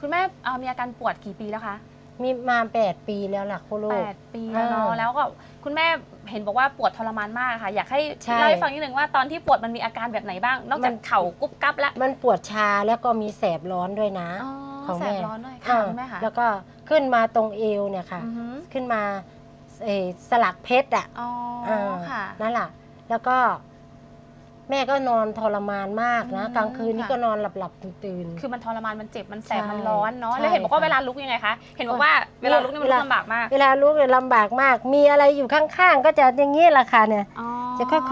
คุณแม่เอ่อมีอาการปวดกี่ปีแล้วคะมีมาแปดปีแล้วล่ะคุณลูแปกดปีแล้วเนาะเออแล้วก็คุณแม่เห็นบอกว่าปวดทรมานมากค่ะ อยากให้ใช่เล่าให้ฟังนิดนึงว่าตอนที่ปวดมันมีอาการแบบไหนบ้าง นอกจากมันเข่ากุ๊บกั๊บแล้วมันปวดชาแล้วก็มีแสบร้อนด้วยนะ อ๋อของแสแม่บร้อนด้วยค่ะอ่าคุณแม่ค่ะแล้วก็ขึ้นมาตรงเอวเนี่ยค่ะ อือหือขึ้นมาเอ่อสลักเพชรอะอ๋อเออค่ะ นั่นแหละแล้วก็ แม่ก็นอนทรมานมากนะ อืมกลางคืนนี่ค่ะ ก็นอนหลับหลับๆตื่นตื่นๆ คือมันทรมานมันเจ็บมันแสบใช่มันร้อนเนาะใช่แล้วเห็นบอกว่าค่ะเวลาลุกยังไงคะเห็นบอกว่าเวลาลุกนี่มันเวลุลากลำบากมากเวลาลุกเนี่ยลำบากมาก มีอะไรอยู่ข้างๆ ก็จะอย่างนี้แหละค่ะเนี่ย อ๋อจะค่อ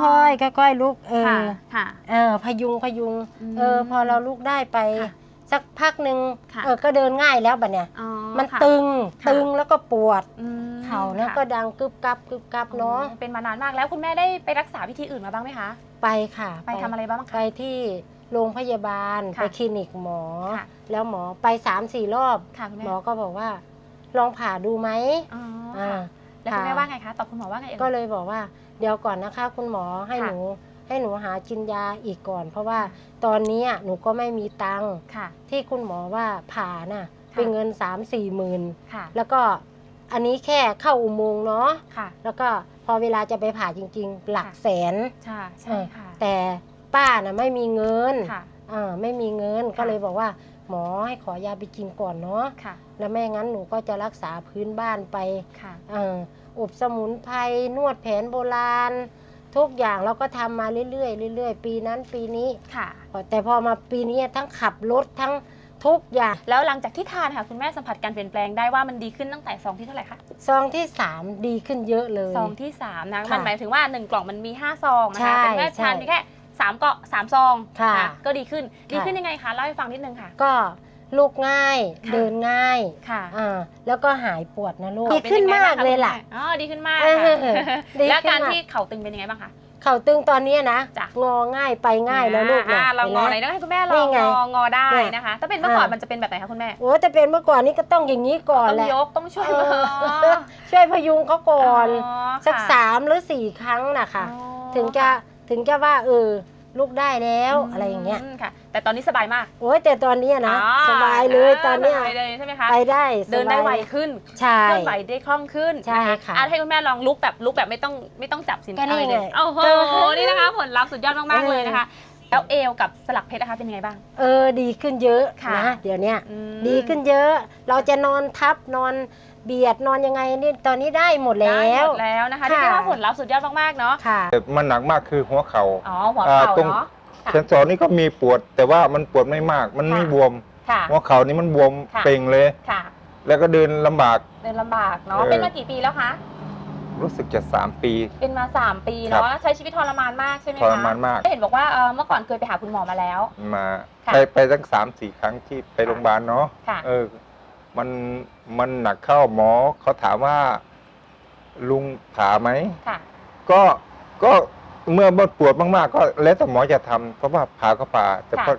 ยๆค่อยๆลุกเอค่ะอค่ะ เออพยุงพยุงอืมเออพอเราลุกได้ไป ค่ะสักพักหนึ่งค่ะ เออก็เดินง่ายแล้วบัดเนี่ย อ๋อมันค่ะ ตึงค่ะ ตึงแล้วก็ปวด อืมเข่าแล้วค่ะก็ดังกึบกับกึบกับเนาะ อ๋อเป็นมานานมากแล้วคุณแม่ได้ไปรักษาวิธีอื่นมาบ้างไหมคะ ไปค่ะไปทำอะไรบ้างไปคะที่โรงพยาบาลค่ะไปคลินิกหมอ ค่ะ แล้วหมอไปสามสี่รอบ ค่ะคุณแม่หมอก็บอกว่า ลองผ่าดูไหมอ๋ออ่า ค่ะแล้วคุณแม่ว่าไงคะตอบคุณหมอว่าไงเอ่ย ก็เลยบอกว่าเดี๋ยวก่อนนะคะ คุณหมอให้ค่ะ หนูให้หนูหากินยาอีกก่อน เพราะว่าตอนนี้หนูก็ไม่มีตังค์ค่ะ ที่คุณหมอว่าผ่าน่ะค่ะ เป็นเงิน3 4มสี่หมื่นค่ะ แล้วก็ อันนี้แค่เข้าอุโมงค์เนาะค่ะ แล้วก็พอเวลาจะไปผ่าจริง ๆ หลักค่ะแสนใช่เอใช่อค่ะแต่ป้าน่ะไม่มีเงินค่ะอ่าไม่มีเงินค่ะก็เลยบอกว่า หมอให้ขอยาไปกินก่อนเนาะค่ะ แล้วไม่งั้นหนูก็จะรักษาพื้นบ้านไปค่ะเอ่ออบสมุนไพรนวดแผนโบราณ ทุกอย่างเราก็ทำมาเรื่อยๆเรื่อยๆ ปีนั้นปีนี้ค่ะ แต่พอมาปีนี้ทั้งขับรถทั้ง ทุกอย่างแล้วหลังจากที่ทานค่ะคุณแม่สัมผัสการเปลี่ยนแปลงได้ว่ามันดีขึ้นตั้งแต่ซองที่เท่าไหร่คะซองที่ 3 ดีขึ้นเยอะเลย ซองที่สามนะค่ะมันหมายถึงว่าหนึ่งกล่องมันมีห้าซองนะใช่คะแต่คุณแม่ใช่ทานเพียงแค่สามเกาะสามซองค่ะนก็ดีขึ้นดีค่ะขึ้นยังไงคะเล่าให้ฟังนิดนึงค่ะ ก็ลุกง่ายค่ะเดินง่ายค่ะอ่าแล้วก็หายปวดนะลูกเข่ดีป็ขึ้นยังไงมากบ้งคะเลยล่ะคุณแม่อ๋อดีขึ้นมากเอค่ะอดีแล้วขึ้นการมากที่เข่าตึงเป็นยังไงบ้างคะ เข่าตึงตอนนี้นะจ้ะ งอง่ายไปง่ายแล้วลูกอ่านะเรางอไหนห็นไหมต้องให้คุณแม่ลนี่องไงงองอได้เนี่ยนะคะ ถ้าเป็นเมื่อก่อนอ่ามั มันจะเป็นแบบไหนคะคุณแม่ โอ้แต่เป็นเมื่อก่อนนี้ก็ต้องอย่างนี้ก่อนต้องแหละ ยกต้องช่วยเอมืออช่วยพยุงเขาก่อนอ๋อสักค่ะสามหรือสี่ครั้งนะคะ อ๋อถึงจะถึงจะว่าเออ ลุกได้แล้วมอะไรอย่างเงี้ยค่ะ แต่ตอนนี้สบายมากโอ้ยแต่ตอนเนี้ยนะอ๋อสบายเลยตอนเนี้ยสบายเลยใช่ไหมคะไปได้สบายเดินได้ไวขึ้นใช่ เคลื่อนไหวได้คล่องขึ้นใช่นค่ะอ่ให้คุณแม่ลองลุกแบบลุกแบบไม่ต้องไม่ต้องจับสินก็นี่อะไรเลยไงโอ้โหก็นี่นะคะ ผลลัพธ์สุดยอดมากๆเออเลยนะคะ แล้วเอวกับสลักเพชรนะคะเป็นยังไงบ้าง เออดีขึ้นเยอะค่ะ นะเดี๋ยวเนี้ยอืม ดีขึ้นเยอะ เราจะนอนทับนอนเบียดนอนยังไงนี่ตอนนี้ได้หมดแล้ได้วหมดแล้วนะคะค่ะ ที่เรียกว่าผลลัพธ์สุดยอดมากๆเนาะค่ะ แต่มันหนักมากคือหัวเขาอ๋อหัวอ่าเข่าตรง เนาะ ค่ะเซนสอนนี่ก็มีปวด แต่ว่ามันปวดไม่มาก มันไม่ค่ะ บวม ค่ะ หัวเข่านี่มันบวมค่ะ เป่งเลย ค่ะแล้วก็เดินลำบาก เดินลำบากเนาะเออ เป็นมากี่ปีแล้วคะ รู้สึกจะสามปี เป็นมา 3 ปีครับ เนาะใช้ชีวิตทรมานมากใช่ไหมคะทรมานมาก เห็นบอกว่าเอ่อเมื่อก่อนเคยไปหาคุณหมอมาแล้ว มาค่ะ ไปไปตั้งสามสี่ครั้งที่ไปโรงพยาบาลเนาะค่ะ เออ มันมันหนักเข้าหมอเขาถามว่า ลุงผ่าไหม ค่ะ ก็ก็เมื่อปวดมากๆ ก็แล้วแต่หมอจะทำเพราะว่าผ่าก็ผ่า แต่ค่ะก็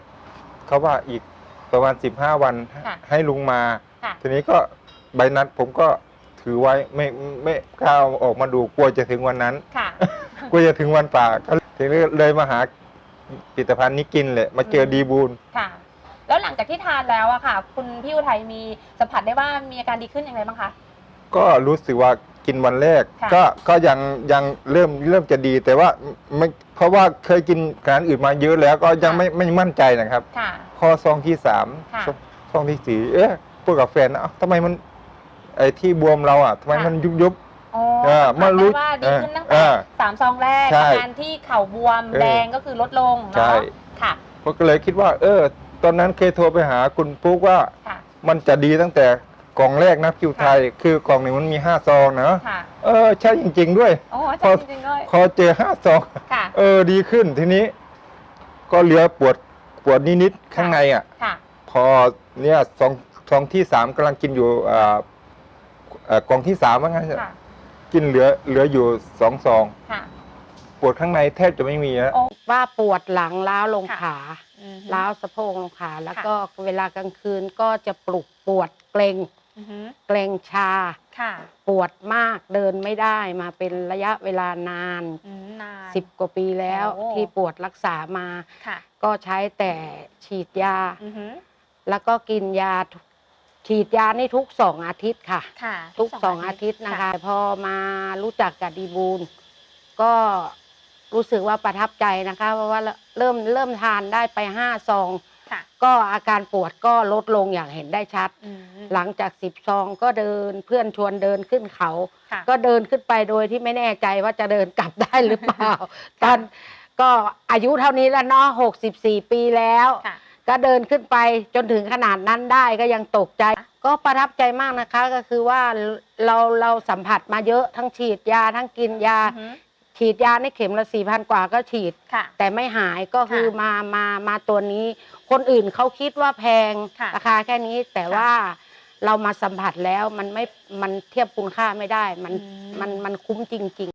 เขาว่าอีกประมาณสิบห้าวันค่ะให้ลุงมา ค่ะ ทีนี้ก็ใบนัดผมก็ ถือไว้ไม่ไม่กล้าเอาออกมาดูกลัวจะถึงวันนั้น ค่ะ กลัวจะถึงวันป่าก็ทีนี้เลยมาหาผลิตภัณฑ์นี้กินเลยมาเจออืมดีบูลค่ะ แล้วหลังจากที่ทานแล้วอะค่ะ คุณพี่อุทัยมีสัมผัสได้ว่ามีอาการดีขึ้นอย่างไรบ้างคะ ก็รู้สึกว่ากินวันแรก ค่ะ ก็ก็ยังยังเริ่มเริ่มจะดีแต่ว่าไม่เพราะว่าเคยกินอาหารอื่นมาเยอะแล้วก็ยังไม่ไม่มั่นใจนะครับ ค่ะ ข้อซองที่สามค่ะ ซองซองที่สี่เอ๊ะพูดกับแฟนนะเอ้าทำไมมัน ไอ้ที่บวมเราอะทำไมค่ะมันยุบยุบ อ๋อเออสัมผัสเมื่อรู้ได้ว่าดีขึ้นตั้งเอแต่อสามซองแรกใช่อาการที่เข่าบวมเออแดงก็คือลดลงใช่ เนาะค่ะผมก็เลยคิดว่า เออ ตอนนั้นเคยโทรไปหาคุณปุ๊กว่าค่ะมันจะดีตั้งแต่กล่องแรกนะคิวไทย คือกล่องหนึ่งมันมีห้าซองนะค่ะเออใช่จริง ๆ ด้วย โอ้พใช่อจริงๆด้วยพอเจอห้าซอง ค่ะเออดีขึ้นทีนี้ ก็เหลือปวดปวดนิดๆข้างในอะ ค่ะ พอเนี่ยซองซองที่สามกำลังกินอยู่อ่า เอ่อกล่องที่สามว่างั้นเถอะค่ะกินเหลือเหลืออยู่สองซอง ค่ะ ปวดข้างในแทบจะไม่มีแล้วโอ้ ว่าปวดหลังล้าวลงค่ะ ขาอืมล้าวสะโพกลงขา แล้วค่ะ ก็เวลากลางคืนก็จะปลุกปวดเกรงอือฮึเกรงชา ค่ะปวดมากเดินไม่ได้มาเป็นระยะเวลานานอืมนาน สิบกว่าปีแล้วโอ้ ที่ปวดรักษามา ค่ะก็ใช้แต่ฉีดยา อือฮึแล้วก็กินยาทุก ฉีดยานี่ทุกสองอาทิตย์ค่ะ ค่ะทุกสองอาทิตย์นะคะ พอมารู้จักกับดีบูลก็รู้สึกว่าประทับใจนะคะ เพราะว่าเริ่มเริ่มทานได้ไปห้าซองค่ะก็อาการปวดก็ลดลงอย่างเห็นได้ชัดอืมหลังจากสิบซองก็เดินเพื่อนชวนเดินขึ้นเขาค่ะก็เดินขึ้นไปโดยที่ไม่แน่ใจว่าจะเดินกลับได้หรือเปล่า ตอนก็อายุเท่านี้แล้วเนาะหกสิบสี่ปีแล้วค่ะ ก็เดินขึ้นไปจนถึงขนาดนั้นได้ก็ยังตกใจ ก็ประทับใจมากนะคะก็คือว่าเราเราสัมผัสมาเยอะทั้งฉีดยาทั้งกินยาอือฮึฉีดยาในเข็มละสี่พันกว่าก็ฉีดค่ะแต่ไม่หายก็คือค่ะมามามาตัวนี้ คนอื่นเขาคิดว่าแพงค่ะราคาแค่นี้แต่ค่ะว่าเรามาสัมผัสแล้วมันไม่มันเทียบคุณค่าไม่ได้ มันอืมมันมันคุ้มจริง ๆ